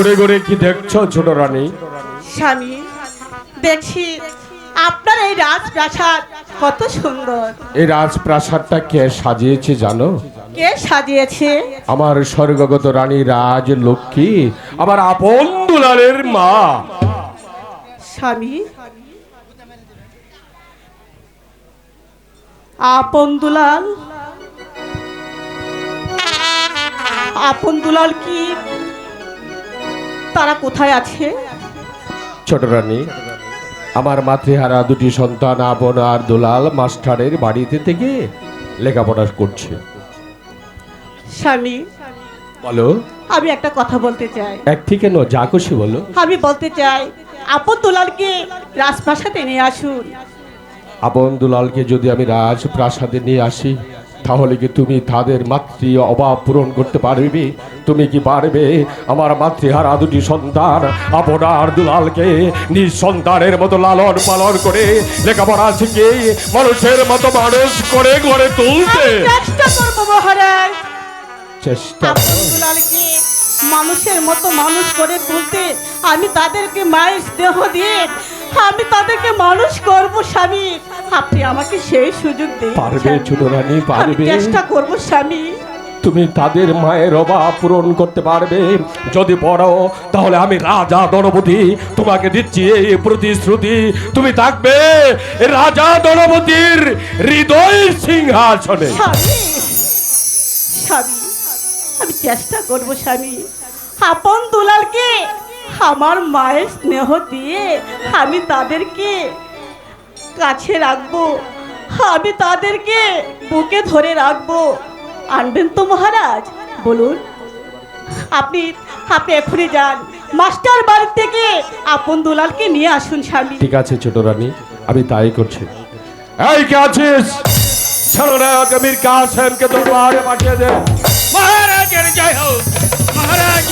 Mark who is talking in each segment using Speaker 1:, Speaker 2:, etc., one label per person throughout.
Speaker 1: ঘুরে ঘুরে কি দেখছ ছোট রানী?
Speaker 2: স্বামী দেখছি আপনার এই রাজপ্রাসাদ কত সুন্দর।
Speaker 1: এই রাজপ্রাসাদটা কে সাজিয়েছে জানো?
Speaker 2: কে সাজিয়েছে?
Speaker 1: আমার স্বর্গগত রানী রাজ লক্ষ্মী আমার আপন দুলালের মা।
Speaker 2: স্বামী আপন দুলাল? আপন দুলাল কি তারা কোথায় আছে?
Speaker 1: ছোট রানী আমার মাতৃহারা দুটি সন্তান আপন আর দুলাল মাস্টারের বাড়িতে থেকে লেখাপড়া করছে।
Speaker 2: স্বামী
Speaker 1: বলো।
Speaker 2: আমি একটা কথা বলতে চাই।
Speaker 1: এক থেকে ন যা খুশি বলো।
Speaker 2: আমি বলতে চাই আপন দুলালকে রাজপ্রাসাদে নিয়ে আসুন।
Speaker 1: আপন দুলালকে যদি আমি রাজপ্রাসাদে নিয়ে আসি তাহলে কি তুমি তাদের মাতৃ অভাব পূরণ করতে পারবে? তুমি কি পারবে? আমার মাতৃহারা দুটি সন্তান আপনার দুলালকে নিজ সন্তানের মতো লালন পালন করে লেখাপড়া শিখে মানুষের মতো মানুষ করে গড়ে তুলতে।
Speaker 2: চেষ্টা করব মহারাজ।
Speaker 1: চেষ্টা।
Speaker 2: দুলালকে মানুষের মতো মানুষ করে তুলতে আমি তাদেরকে মায়ের স্নেহ দিয়ে আমি তাদেরকে মানুষ করব স্বামী। আপনি আমাকে সেই সুযোগ দিন
Speaker 1: পারবে ছোট রানী পারবে।
Speaker 2: চেষ্টা করব স্বামী।
Speaker 1: তুমি তাদের মায়ের অভাব পূরণ করতে পারবে। যদি পড়ো তাহলে আমি রাজা দলপতি তোমাকে দিচ্ছি এই প্রতিশ্রুতি। তুমি থাকবে রাজা দলপতির হৃদয় সিংহাসনে।
Speaker 2: স্বামী স্বামী আমি চেষ্টা করব স্বামী। আপন দুলালকে আমার মায়ের স্নেহ দিয়ে আমি তাদেরকে কাছে রাখব। আমি তাদেরকে বুকে ধরে রাখব। আনবেন তো মহারাজ, বলুন। আপনি আপনি এখনই যান। মাস্টার বাড়ি থেকে আপন দুলালকে নিয়ে আসুন, স্বামী।
Speaker 1: ঠিক আছে, ছোট রানী, আমি তাই করছি। এই কে আছিস? সরনায়ক আমির কাসেমকে দরবারে পাঠিয়ে দে।
Speaker 3: মহারাজের জয় হোক, মহারাজ।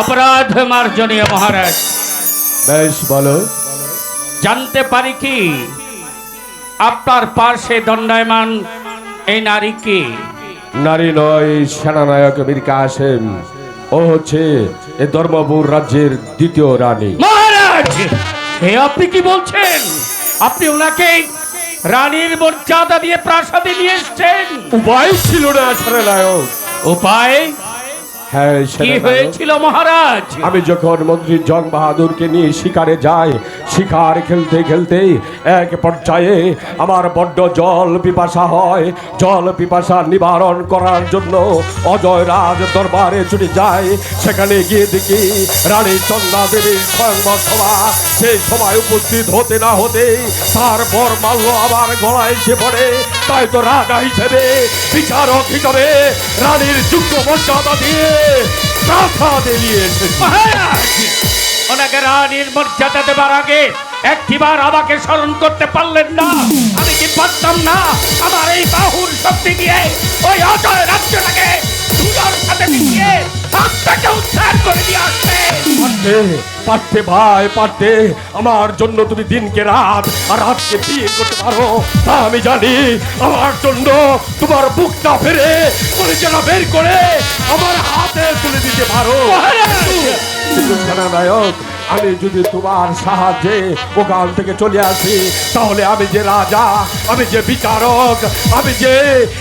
Speaker 3: অপরাধ মার্জনীয় মহারাজ।
Speaker 1: বেশ বলো।
Speaker 3: জানতে পারি কি? আপনার পার্শ্বে দণ্ডায়মান এই নারী কি?
Speaker 1: নারী নয় সেনানায়ক মীর কাসেম ও হচ্ছে এ ধর্মপুর রাজ্যের দ্বিতীয় রানী।
Speaker 3: মহারাজ হে আপনি কি বলছেন? আপনি ওনাকে রানীর মর্যাদা দিয়ে প্রাসাদে নিয়ে এসছেন?
Speaker 1: উপায় ছিল না সেনানায়ক।
Speaker 3: উপায়?
Speaker 1: হ্যাঁ
Speaker 3: কি হয়েছিল মহারাজ?
Speaker 1: আমি যখন মন্ত্রী জং বাহাদুরকে নিয়ে শিকারে যাই শিকার খেলতে খেলতে এক পর্যায়ে আমার বড্ড জল পিপাসা হয়। জল পিপাসা নিবারণ করার জন্য অজয় রাজ দরবারে ছুটে যায় সেখানে গিয়ে দেখি রানী চন্দা দেবীর স্বয়ংবর সভা সেই সময় উপস্থিত হতে না হতে তারপর মাল্য আবার গলায় এসে পড়ে। তাই তো রাজা হিসেবে বিচারক হিসেবে রানীর যুক্ত মর্যাদা দিয়ে নিয়ে
Speaker 3: ওনাকে রানীর মর্যাদা দেবার আগে একটিবার আমাকে স্মরণ করতে পারলেন না। আমি কি পারতাম না আমার এই বাহুর শক্তি দিয়ে ওই অজয় রাজ্যটাকে দুটোর সাথে মিশিয়ে আপনাকে উদ্ধার করে দিয়ে আসবে।
Speaker 1: পারতে পারতে ভাই পারতে। আমার জন্য তুমি দিনকে রাত আর রাতকে দিন করতে পারো। তা আমি জানি আমার জন্য তোমার বুকটা ফেরে পরিচালনা বের করে আমার হাতে তুলে দিতে পারো। সেনানায়ক আমি যদি তোমার সাহায্যে ওখান থেকে চলে আসি তাহলে আমি যে রাজা আমি যে বিচারক আমি যে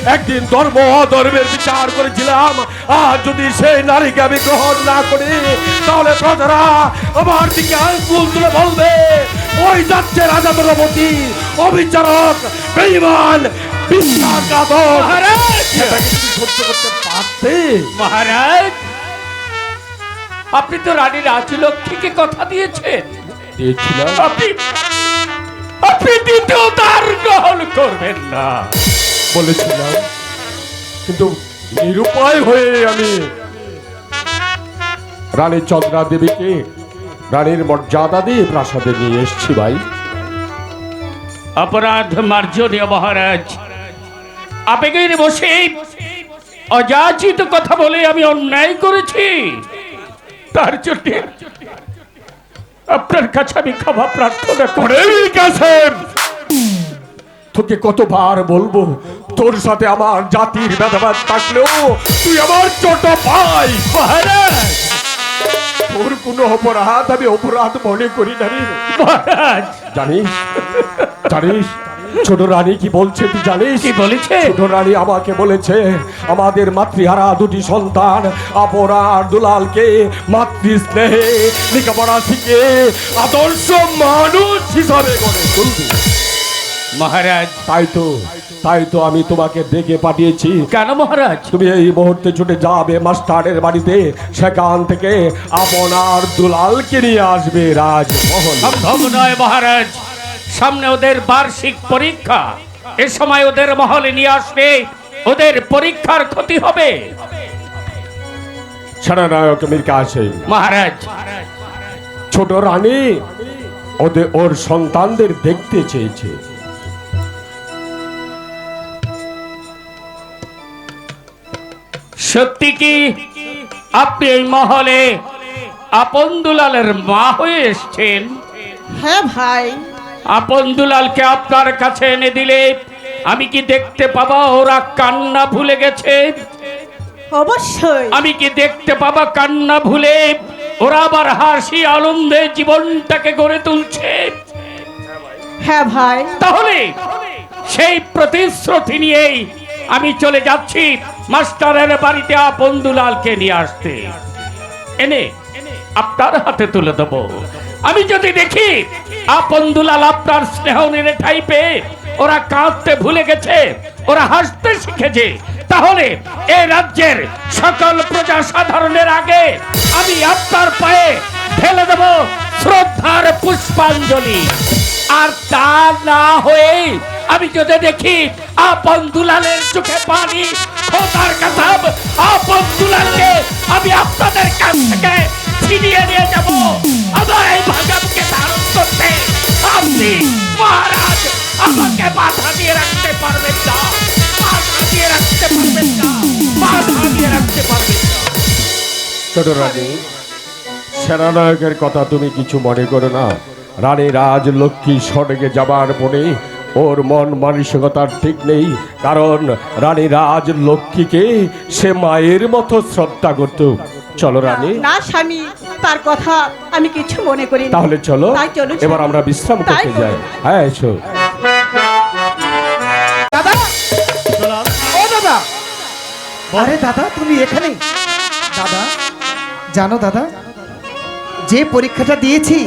Speaker 1: একদিন ধর্ম অধর্মের বিচার করেছিলাম আর যদি সেই নারীকে আমি গ্রহণ না করি তাহলে প্রজারা আমার দিকে আঙ্গুল তুলে বলবে ওই যাচ্ছে রাজা দ্রৌপদী অবিচারক বেঈমান বিশ্বাসঘাতক।
Speaker 3: মহারাজ!
Speaker 1: সেটাকে তুমি সহ্য করতে পারতে?
Speaker 3: মহারাজ! আপনি তো রানী রাজলক্ষ্মীকে কথা দিয়েছেন।
Speaker 1: দিয়েছিলাম।
Speaker 3: আপনি আপনি দ্বিতীয় তার গ্রহণ করবেন না।
Speaker 1: বলেছিলাম। কিন্তু নিরুপায় হয়ে আমি রানী চন্দ্রা দেবীকে রানীর মর্যাদা দিয়ে প্রাসাদে নিয়ে এসছি ভাই।
Speaker 3: অপরাধ মার্জনীয় মহারাজ আবেগের বসে অযাচিত কথা বলে আমি অন্যায় করেছি। তার জন্য আপনার কাছে আমি ক্ষমা প্রার্থনা করে।
Speaker 1: তোকে কতবার বলব তোর সাথে আমার জাতির ভেদাভেদ থাকলেও তুই আমার ছোট ভাই তোর কোনো অপরাধ আমি অপরাধ মনে করি না রে। জানিস? জানিস? ছোট রানী কি বলছে তুই জানিস?
Speaker 3: কি বলেছে?
Speaker 1: ছোট রানী আমাকে বলেছে আমাদের মাতৃহারা দুটি সন্তান অপরাধ দুলালকে মাতৃ স্নেহে লেখাপড়া শিখে আদর্শ মানুষ হিসাবে গড়ে তুলবে।
Speaker 3: মহারাজ।
Speaker 1: তাই তো তাই তো আমি তোমাকে ডেকে পাঠিয়েছি।
Speaker 3: কেন মহারাজ?
Speaker 1: তুমি এই মুহূর্তে ছুটে যাবে মাস্টারের বাড়িতে সেখান থেকে আপনার দুলালকে নিয়ে আসবে রাজমহল।
Speaker 3: সম্ভব নয় মহারাজ। সামনে ওদের বার্ষিক পরীক্ষা। এ সময় ওদের মহলে নিয়ে আসবে ওদের পরীক্ষার ক্ষতি হবে।
Speaker 1: সেনানায়ক মীর কাসেম।
Speaker 3: মহারাজ।
Speaker 1: ছোট রানী ওদের ওর সন্তানদের দেখতে চেয়েছে।
Speaker 3: সত্যি কি আপনি এই মহলে আপন দুলালের মা হয়ে এসছেন?
Speaker 2: হ্যাঁ ভাই।
Speaker 3: আপন দুলালকে আপনার কাছে এনে দিলে আমি কি দেখতে পাবা? ওরা কান্না ভুলে গেছে।
Speaker 2: অবশ্যই।
Speaker 3: আমি কি দেখতে পাবা? কান্না ভুলে ওরা আবার হাসি আনন্দে জীবনটাকে গড়ে তুলছে।
Speaker 2: হ্যাঁ ভাই।
Speaker 3: তাহলে সেই প্রতিশ্রুতি নিয়েই আমি চলে যাচ্ছি মাস্টারের বাড়িতে আপন দুলালকে নিয়ে আসতে। এনে আপনার হাতে তুলে দেব। আমি যদি দেখি আপন দুলাল আপনার স্নেহ নিয়ে ঠাই পেয়ে ওরা কাঁদতে ভুলে গেছে, ওরা হাসতে শিখেছে, তাহলে এ রাজ্যের সকল প্রজা সাধারণের আগে আমি আপনার পায়ে ঢেলে দেব শ্রদ্ধার পুষ্পাঞ্জলি। আর তা না হয়ে আমি যদি দেখি আপন দুলালের চোখে পানি, খোদার কাসাব আপন দুলালকে আমি আপনাদের কাছ থেকে ছিনিয়ে নিয়ে যাব। আমার এই ভাগামকে ধারণ করতে আপনি মহারাজ, আমাকে বাধা দিয়ে রাখতে পারবেন না। বাধা দিয়ে রাখতে পারবেন না। বাধা দিয়ে রাখতে পারবেন না।
Speaker 1: ছোট রানী সেনানায়কের কথা তুমি কিছু মনে করো না। রানী রাজ লক্ষ্মী স্বর্গে যাবার পরে ওর মন মানসিকতার ঠিক নেই, কারণ রানী রাজ লক্ষ্মীকে সে মায়ের মতো শ্রদ্ধা করত। চলো রানী।
Speaker 2: না স্বামী তার কথা আমি কিছু মনে করি না।
Speaker 1: তাহলে চলো
Speaker 2: তাই চলো
Speaker 1: এবার আমরা বিশ্রাম
Speaker 2: তাই
Speaker 1: করতে যাই। হ্যাঁ এসো।
Speaker 4: দাদা ও দাদা। আরে দাদা তুমি এখানে? দাদা জানো দাদা যে পরীক্ষাটা দিয়েছি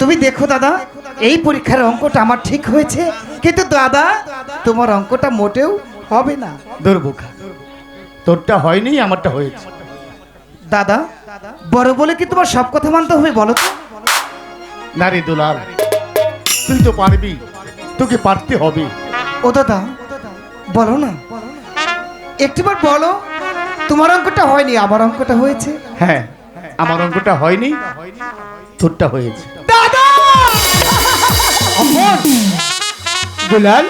Speaker 4: তুমি দেখো দাদা এই পরীক্ষার অঙ্কটা আমার ঠিক হয়েছে। কিন্তু দাদা তোমার অঙ্কটা মোটেও হবে না।
Speaker 5: দুর্ভোগা তোরটা হয়নি আমারটা হয়েছে।
Speaker 4: দাদা বড় বলে কি তোমার সব কথা মানতে হবে বলো তো?
Speaker 5: নারী দুলাল তুই তো পারবি তোকে পারতে হবে।
Speaker 4: ও দাদা বলো না। একটিবার বলো তোমার অঙ্কটা হয়নি আমার অঙ্কটা হয়েছে।
Speaker 5: হ্যাঁ আমার অঙ্কটা হয়নি তোরটা হয়েছে।
Speaker 4: দাদা!
Speaker 6: দুলাল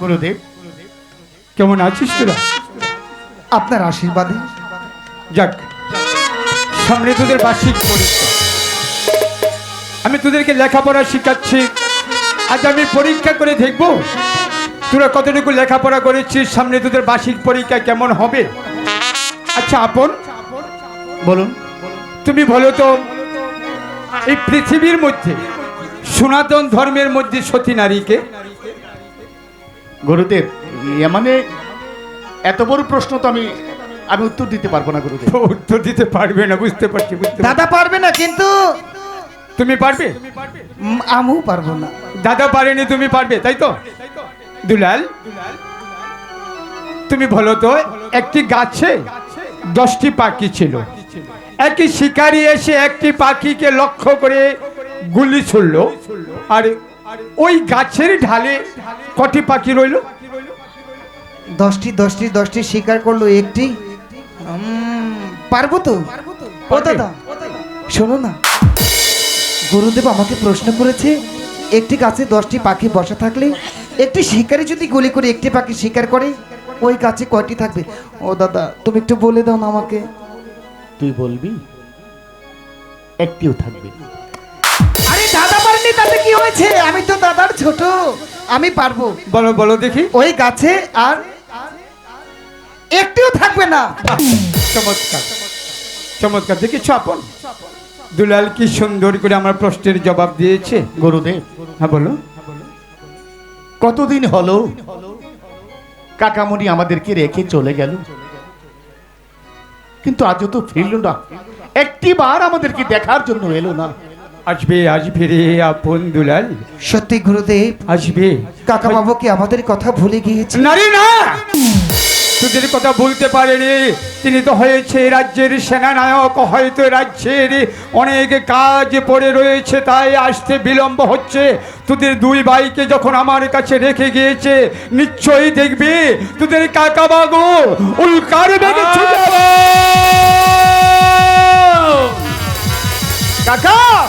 Speaker 5: গুরুদেব
Speaker 6: কেমন আছিস তোরা?
Speaker 4: আপনার আশীর্বাদে।
Speaker 6: যাক সামনে তোদের বার্ষিক পরীক্ষা। আমি তোদেরকে লেখাপড়া শিখাচ্ছি। আজ আমি পরীক্ষা করে দেখব তোরা কতটুকু লেখাপড়া করেছিস সামনে তোদের বার্ষিক পরীক্ষা কেমন হবে। আচ্ছা আপন
Speaker 5: বলুন।
Speaker 6: তুমি বলো তো এই পৃথিবীর মধ্যে সনাতন ধর্মের মধ্যে সতী নারীকে
Speaker 5: গুরুদেব মানে এত বড় প্রশ্ন তো আমি আমি উত্তর দিতে পারব না গুরুদেব।
Speaker 6: উত্তর দিতে পারবে না বুঝতে পারছি বুঝতে
Speaker 4: দাদা পারবে না কিন্তু
Speaker 6: তুমি পারবে?
Speaker 4: আমিও পারব না।
Speaker 6: দাদা পারেনি তুমি পারবে তাই তো? দুলাল তুমি বলো তো একটি গাছে দশটি পাখি ছিল। একটি শিকারী এসে একটি পাখিকে লক্ষ্য করে গুলি ছুড়ল। আর ওই গাছের ঢালে কটি পাখি রইল?
Speaker 4: দশটি দশটি দশটি স্বীকার করল একটি। পারব তো? ও দাদা শোনো না। গুরুদেব আমাকে প্রশ্ন করেছে একটি গাছে দশটি পাখি বসা থাকলে একটি শিকারে যদি গুলি করে একটি পাখি শিকার করে ওই গাছে কয়টি থাকবে? ও দাদা তুমি একটু বলে দাও না আমাকে।
Speaker 5: তুই বলবি একটিও থাকবে না।
Speaker 4: আরে দাদা পারেনি তাতে কি হয়েছে? আমি তো দাদার ছোট আমি পারব।
Speaker 6: বলো বলো দেখি।
Speaker 4: ওই গাছে আর একটিও থাকবে না।
Speaker 6: চমৎকার চমৎকার। দেখেছ আপন দুলাল কি সুন্দর করে আমার প্রশ্নের জবাব দিয়েছে।
Speaker 5: গুরুদেব।
Speaker 6: হ্যাঁ বলো।
Speaker 5: কতদিন হলো? কাকামণি আমাদেরকে রেখে চলে গেল। কিন্তু আজও তো ফিরল না। একটি বার আমাদেরকে দেখার জন্য এলো না।
Speaker 6: আসবে আসবে রে আপন দুলাল।
Speaker 4: সত্যি গুরুদেব
Speaker 6: আসবে।
Speaker 4: কাকা বাবু কি আমাদের কথা ভুলে গিয়েছে?
Speaker 6: নারী না! তোদের কথা বলতে পারেনি। তিনি তো হয়েছে রাজ্যের সেনানায়ক হয়তো রাজ্যের অনেক কাজ পড়ে রয়েছে তাই আসতে বিলম্ব হচ্ছে। তোদের দুই ভাইকে যখন আমার কাছে রেখে গিয়েছে নিশ্চয়ই দেখবি তোদের কাকা বাবু উল্কার বেগে ও কাকা!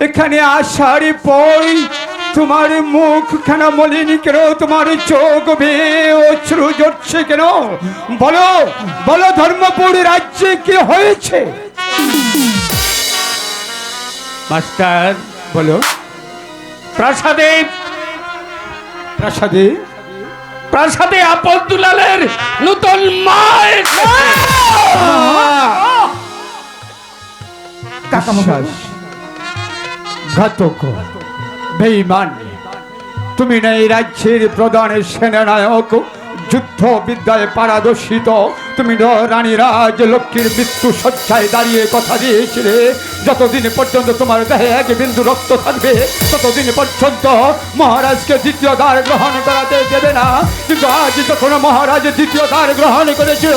Speaker 6: এখানে আসার পর তোমার মুখ মুখখানা মলিনী কেন? তোমার চোখ বেয়ে অশ্রু জড়ছে কেন? বলো বলো ধর্মপুর রাজ্যে কি হয়েছে?
Speaker 3: মাস্টার
Speaker 6: বলো।
Speaker 3: প্রাসাদে
Speaker 6: প্রাসাদে
Speaker 3: প্রাসাদে আপন দুলালের নতুন মা! এসেছে।
Speaker 6: ঘাতক। বেইমান তুমি না এই রাজ্যের প্রধান সেনানায়ক। যুদ্ধ বিদ্যায় পারদর্শিত, তুমি রানী রাজ, লক্ষ্মীর মৃত্যু সজ্জায় দাঁড়িয়ে কথা দিয়েছিলে। যতদিন পর্যন্ত তোমার দেহে এক বিন্দু রক্ত থাকবে, ততদিন পর্যন্ত মহারাজকে দ্বিতীয় দ্বার গ্রহণ করাতে দেবে না। কিন্তু আজ যখন মহারাজ দ্বিতীয় দ্বার গ্রহণ করেছিল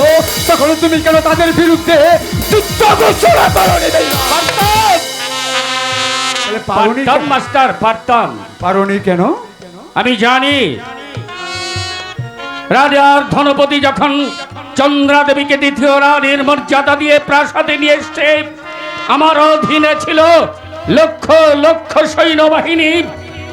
Speaker 6: তখন তুমি কেন তাদের বিরুদ্ধে যুদ্ধ ঘোষণা পারোনি
Speaker 3: পারতাম মাস্টার পারতাম।
Speaker 6: পারোনি কেন?
Speaker 3: আমি জানি। রাজার ধনপতি যখন চন্দ্রা দেবীকে দ্বিতীয় রানীর মর্যাদা দিয়ে প্রাসাদে নিয়ে এসছে আমার অধীনে ছিল লক্ষ লক্ষ সৈন্যবাহিনী।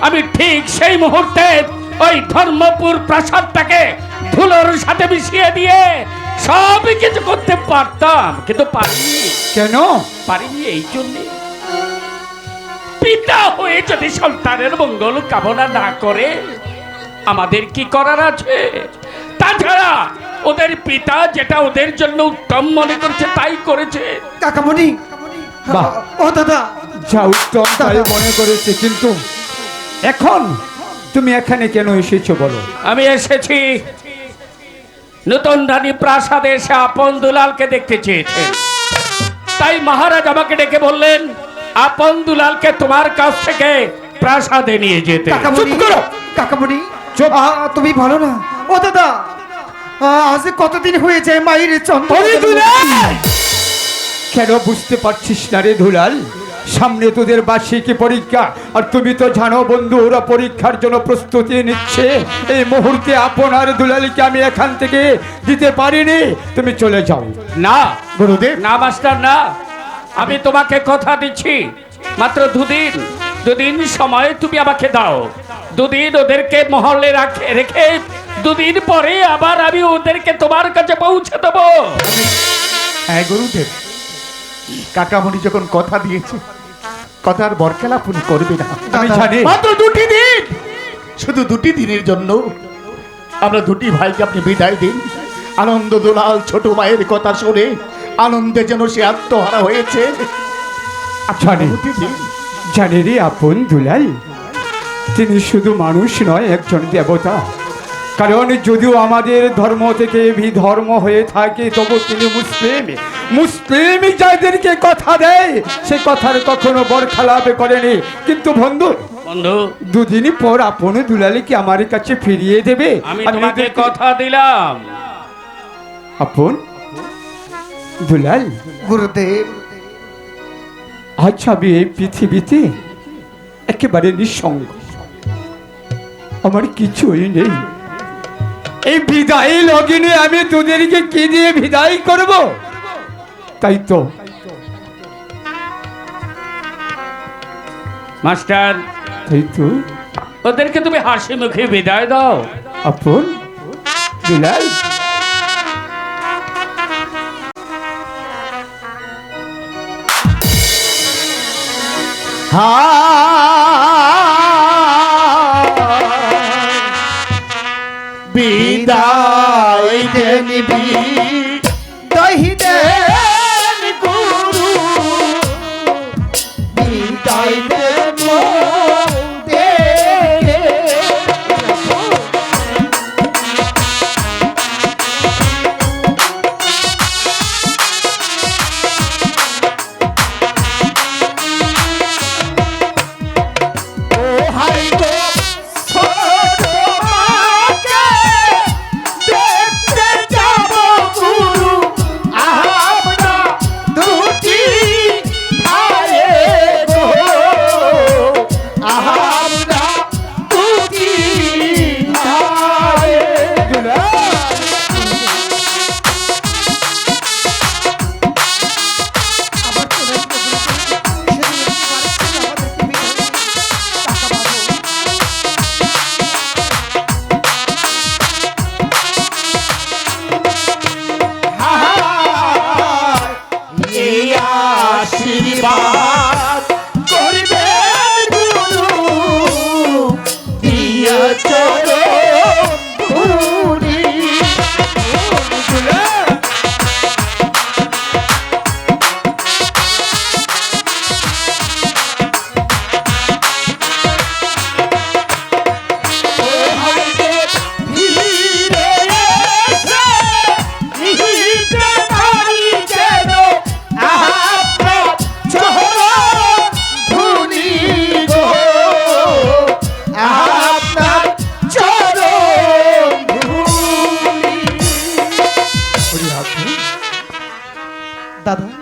Speaker 3: আমি ঠিক সেই মুহূর্তে ওই ধর্মপুর প্রাসাদটাকে ধুলোর সাথে মিশিয়ে দিয়ে সব কিছু করতে পারতাম কিন্তু পারিনি।
Speaker 6: কেন?
Speaker 3: পারিনি এই জন্যে। পিতা হয়ে যদি সন্তানের মঙ্গল কামনা না করে আমাদের কি করার আছে? তাছাড়া ওদের পিতা যেটা ওদের জন্য উত্তম মনে করছে তাই করেছে।
Speaker 4: কাকামণি
Speaker 6: বাহ।
Speaker 4: ও দাদা।
Speaker 6: যা উত্তম তাই মনে করেছে কিন্তু এখন তুমি এখানে কেন এসেছ বলো?
Speaker 3: আমি এসেছি নতুন রানী প্রাসাদে এসে আপন দুলালকে দেখতে চেয়েছে। তাই মহারাজ আমাকে ডেকে বললেন আপন দুলালকে তোমার কাছ থেকে প্রাসাদে নিয়ে যেতে।
Speaker 6: চুপ করো।
Speaker 4: কাকামণি
Speaker 6: চুপ।
Speaker 4: তুমি ভালো না। ও দাদা আজ কতদিন হয়েছে মায়ের চন্দ্র
Speaker 6: কেন বুঝতে পারছিস না রে দুলাল? সামনে তোদের বার্ষিক পরীক্ষা আর তুমি তো জানো বন্ধু ওরা পরীক্ষার জন্য প্রস্তুতি নিচ্ছে। এই মুহূর্তে আপনার দুলালকে আমি এখান থেকে দিতে পারিনি। তুমি চলে যাও।
Speaker 3: না।
Speaker 5: গুরুদেব?
Speaker 3: না মাস্টার না। আমি তোমাকে কথা দিচ্ছি। মাত্র দুদিন দুদিন সময় তুমি আমাকে দাও। দুদিন ওদেরকে মহলে রাখে রেখে দুদিন পরে আবার আমি ওদেরকে তোমার কাছে পৌঁছে দেবো।
Speaker 5: হ্যাঁ গুরুদেব। কাকামণি যখন কথা দিয়েছে কথার বরখেলাপুনি করবে না।
Speaker 6: আমি জানি।
Speaker 5: মাত্র দুটি দিন। শুধু দুটি দিনের জন্য। আমরা দুটি ভাইকে আপনি বিদায় দিন। আনন্দ দুলাল ছোট মায়ের কথা শুনে আনন্দে যেন সে আত্মহারা হয়েছে।
Speaker 6: জানি। রে আপন দুলাল তিনি শুধু মানুষ নয় একজন দেবতা। কারণ যদিও আমাদের ধর্ম থেকে বিধর্ম হয়ে থাকে তবু তিনি মুসলিম। মুসলিম যাদেরকে কথা দেয় সে কথার কখনো বরখালাপ করেনি। কিন্তু বন্ধু
Speaker 3: বন্ধু।
Speaker 6: দুদিন পর আপন দুলালে কি আমার কাছে ফিরিয়ে দেবে।
Speaker 3: আমি তোমাকে কথা দিলাম।
Speaker 6: আপন? দুলাল
Speaker 4: গুরুদেব।
Speaker 6: আজ আমি এই পৃথিবীতে একেবারে নিঃসঙ্গ। আমার কিছুই নেই। এই বিদায় লগিনে আমি তোদেরকে কি দিয়ে বিদায় করব? তাই তো।
Speaker 3: মাস্টার
Speaker 6: তাই তো।
Speaker 3: ওদেরকে তুমি হাসি মুখে বিদায় দাও।
Speaker 6: আপন দুলাল
Speaker 5: বিদায় দেন
Speaker 4: দহি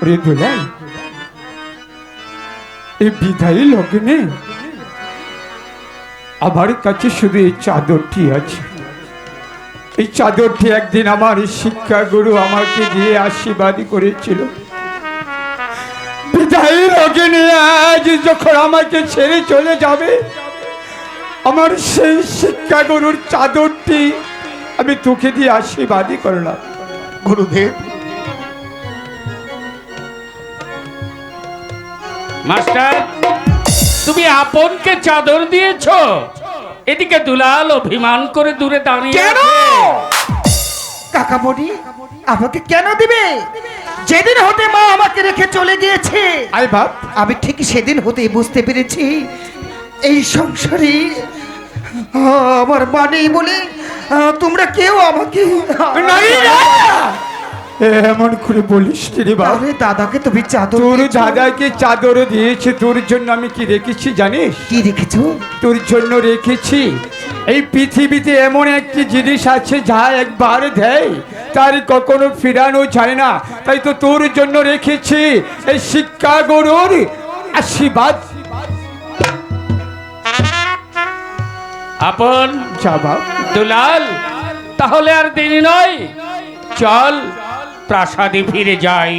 Speaker 6: ওরে দুলাল এই বিদায়ী লগ্নে আমার কাছে শুধু এই চাদরটি আছে এই চাদরটি একদিন আমার শিক্ষা গুরু আমাকে দিয়ে আশীর্বাদ করেছিল বিদায়ী লগ্নে আজ যখন আমাকে ছেড়ে চলে যাবে আমার সেই শিক্ষা গুরুর চাদরটি আমি তোকে দিয়ে আশীর্বাদই করলাম
Speaker 5: গুরুদেব
Speaker 3: মাস্টার তুমি আপনকে চাদর দিয়েছ। এদিকে দুলাল অভিমান করে দূরে দাঁড়িয়ে
Speaker 4: কেন। কাকা বডি আমাকে কেন দিবে? যেদিন হতে মা আমাকে রেখে চলে গিয়েছে
Speaker 6: আই বাপ।
Speaker 4: আমি ঠিক সেদিন হতেই বুঝতে পেরেছি এই সংসারে আমার মা নেই বলে তোমরা কেউ আমাকে
Speaker 6: নাই না! এমন করে বলিস রে বাপ।
Speaker 4: তাহলে দাদাকে তুমি চাদর
Speaker 6: তোর দাদাকে চাদর দিয়েছে তোর জন্য আমি কি রেখেছি জানিস?
Speaker 4: কি রেখেছো?
Speaker 6: তোর জন্য রেখেছি। এই পৃথিবীতে এমন একটি জিনিস আছে যা একবার দেয় তার কখনো ফিরানো যায় না। তাই তো তোর জন্য রেখেছি এই শিক্ষা গরুর আশীর্বাদ।
Speaker 3: আপন
Speaker 6: যা
Speaker 3: দুলাল তাহলে আর দেরি নয়। চল। প্রাসাদে ফিরে যাই।